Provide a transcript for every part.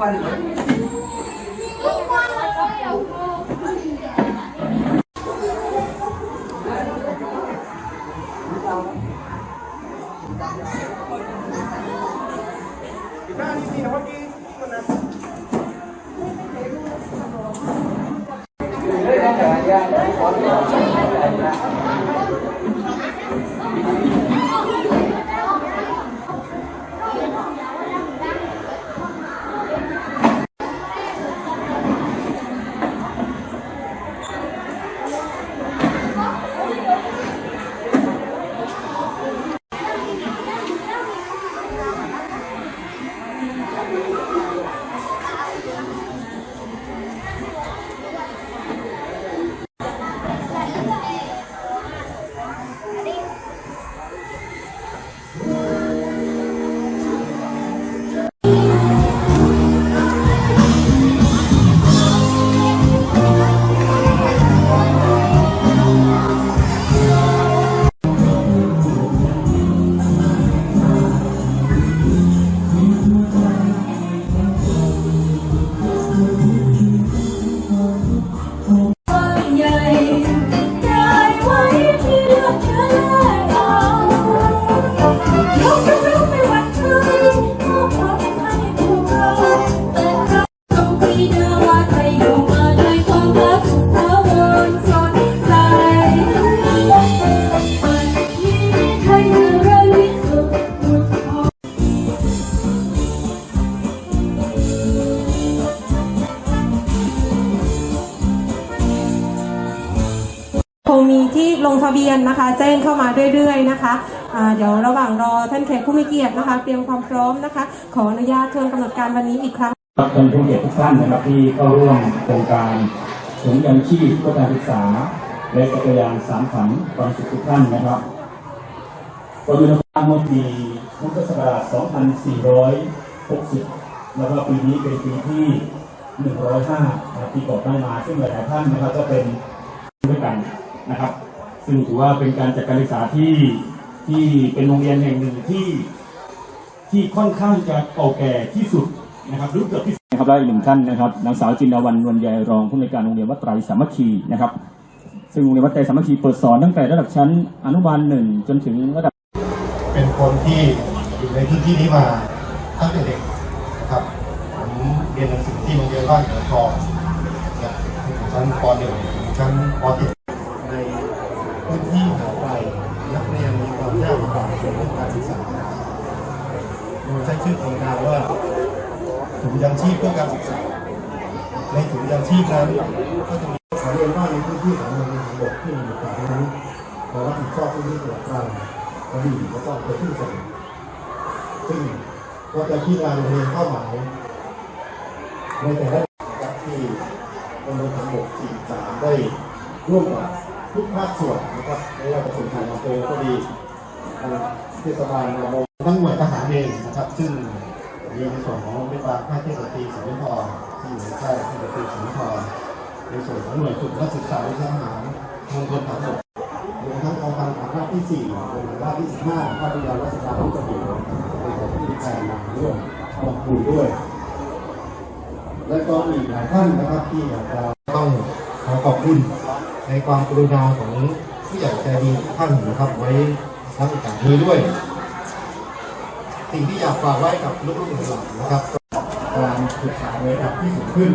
วัน งมีที่ลงทะเบียนนะคะ แจ้งเข้ามาเรื่อยๆนะคะเดี๋ยวระหว่างรอท่านแขกผู้มีเกียรตินะคะ เตรียมความพร้อมนะคะ ขออนุญาตทวนกำหนดการวันนี้อีกครั้งครับท่านผู้เกียรติทุกท่านนะครับที่เข้าร่วมโครงการถุงยังชีพเพื่อการศึกษา และจักรยานสามฝันความสุขทุกท่านนะครับโดยมีนการเมื่อปีพุทธศักราช 2460 แล้วก็ปีนี้เป็นปีที่ 105นะครับที่ก่อตั้งมาซึ่งหลายๆท่านนะครับก็เป็นด้วยกัน นะครับ ซึ่งถือว่าเป็นการจัดการศึกษาที่ที่เป็นโรงเรียนแห่งหนึ่งที่ที่ค่อนข้างจะเก่าแก่ที่สุดนะครับหรือเกือบที่สุดนะครับและอีกหนึ่งท่านนะครับนางสาวจินดาวันนวลใยรองผู้อำนวยการโรงเรียนวัดไตรสามัคคีนะครับ ซึ่งโรงเรียนวัดไตรสามัคคีเปิดสอนตั้งแต่ระดับชั้นอนุบาลหนึ่งจนถึงระดับ เป็นคนที่อยู่ในพื้นที่นี้มาตั้งแต่เด็กนะครับผมเรียนหนังสือที่โรงเรียนบ้านเกิดทองนะตั้งแต่ชั้นป .1 ถึงชั้นป .7 ใน พื้นที่ห่างไกลนักเรียนมีความยากลำบากในเรื่องการศึกษาโดยใช้ชื่อโครงการว่าถุงยังชีพเพื่อการศึกษา ในถุงยังชีพนั้นก็จะมีขอเรียนว่าในพื้นที่ของโรงเรียนของบกที่มีอยู่ตอนนั้นเรารับผิดชอบพื้นที่ตรวจตรากระบี่แล้วก็อำเภอที่สมุทรซึ่งก็จะพิจารณาเรียนเป้าหมายในแต่ละที่โรงเรียนของบก43ได้ร่วมกับ ทุกภาคส่วนนะครับไม่ว่าจะเป็นทางอำเภอก็ดีทางเทศบาลระบบทั้งหน่วยทหารเองนะครับ ซึ่งมีในส่วนของโรงพยาบาลค่ายเทศบาลสิงห์ทองที่อยู่ในค่ายเทศบาลสิงห์ทองในส่วนของหน่วยฝึกนักศึกษาวิชาทหารมณฑลฐานบกรวมทั้งกองพันฐานราบที่4กองพันราบที่15ภาควิทยาลัยราชการที่กระบี่ในของที่การมาร่วมลงทุนด้วย และก็อีกหลายท่านนะครับที่อยากจะต้องขอขอบคุณ ในความกรุณาของผู้ใหญ่ใจดีท่านนะครับไว้ทั้งโอกาสนี้ด้วย สิ่งที่อยากฝากไว้กับลูกๆหลานนะครับการศึกษาในระดับที่สูงขึ้น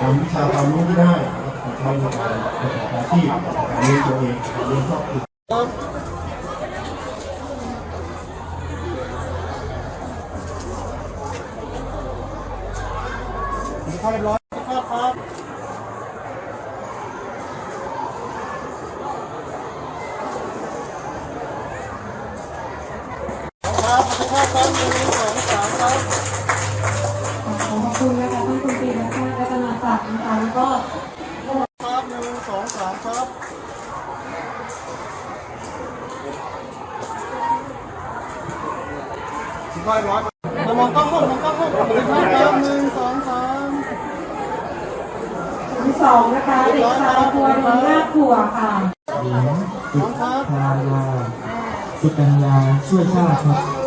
นำวิชาความรู้ที่ได้นะครับใช้ในการประกอบอาชีพการเลี้ยงตัวเองการเลี้ยงครอบครัวขอ ขอบคุณนะคะท่านคุณปีนะคะรัตนาศักดิ์นะคะแล้วก็ครับหนึ่งสองสามครับสิบร้อยร้อยมองกล้องมองกล้องมองกล้องสิบห้าครับหนึ่งสองสามสองนะคะเด็กชายพัวดนหน้าขัวค่ะสองครับพายาสุกัญญาช่วยชาติครับสองสามครับ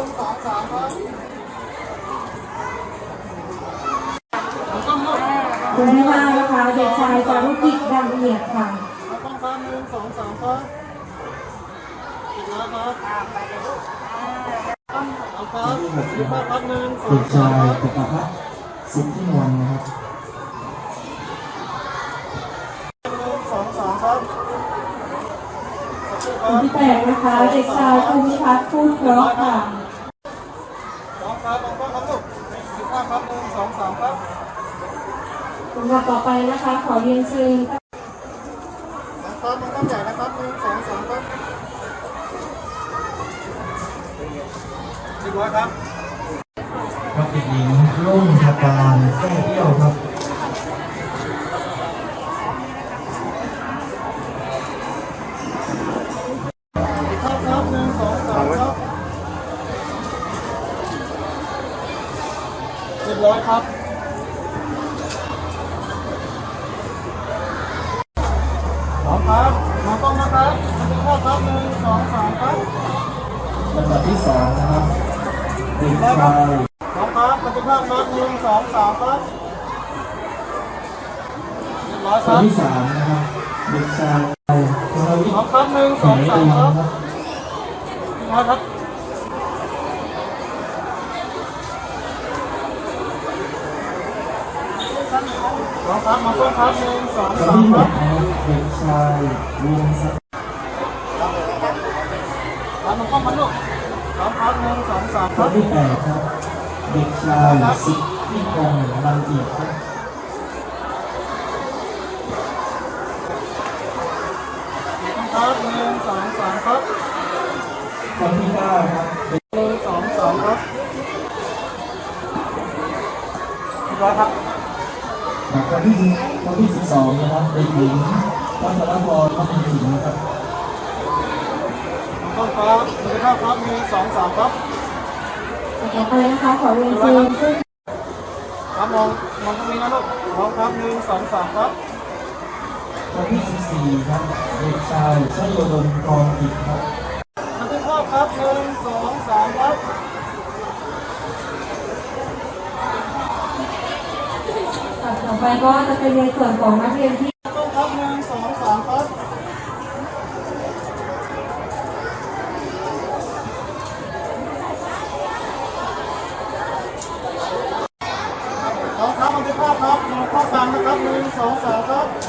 คนที่ห้านะคะเด็กชายจารุกิจดำเอียดค่ะเอาต้องครับหนึ่งสองสามครับอีกแล้วครับเอาครับอีกครับหนึ่งสอเด็งกสาชามยครับจักรพัฒน์สิทธิมนต์นะครับหนึ่งสองสามครับคนที่แปดนะคะเด็กชายภูมิพัฒน์พูดเพราะค่ะ สองครับสองครับลูกอีกครับหนึ่งสองสามครับ ลำดับต่อไปนะคะ ขอเรียนเชิญสองครับมันต้องใหญ่นะครับหนึ่งสองสามครับสิบร้อยครับ ครับเด็กหญิงรุ่งทการแท้เที่ยวครับ ครับครับหนึ่งสองสามครับลำดับที่สองนะครับเด็กชายสองครับปฏิภาคนัดหนึ่งสองสามครับเรียบร้อยคคนรับที่สามนะครับเด็กชายธนวิทสองย์ครับหนึ่งแขสองเอสามงครับครับเรียบร้อยครับสองครับมาต้นครับหนึ่งสองคนสามที่หครักบ นะครับเด็กชายวงศักดิ์ ครับมันต้องมาลูกสองครับหนึ่งสองสามคครันบที่แปดครับ เด็กชายสิทธิพงษ์ลังเอียดครับครับหนึ่งสองสามครับคนที่เก้าครับเด็กหนึ่งสองสามครับเรียบร้อยครับคนที่คนที่สิบสองนะครับเด็กหญิงวัชรพรพัฒนศิลป์ครับ ต้นครับปฏิภาครับหนึ่งสองสามครับต่อไปนะคะขอเรียนเชิญผู้ครับมองมองตรงนี้นะลูกมองครับหนึ่งสองสามครับคนที่สิบสี่ครับเด็กชายชโยดลกองกิจครับบันทึกภาพครับหนึ่งสองสามครับต่อไปก็จะเป็นในส่วนของนักเรียนที่ 走走走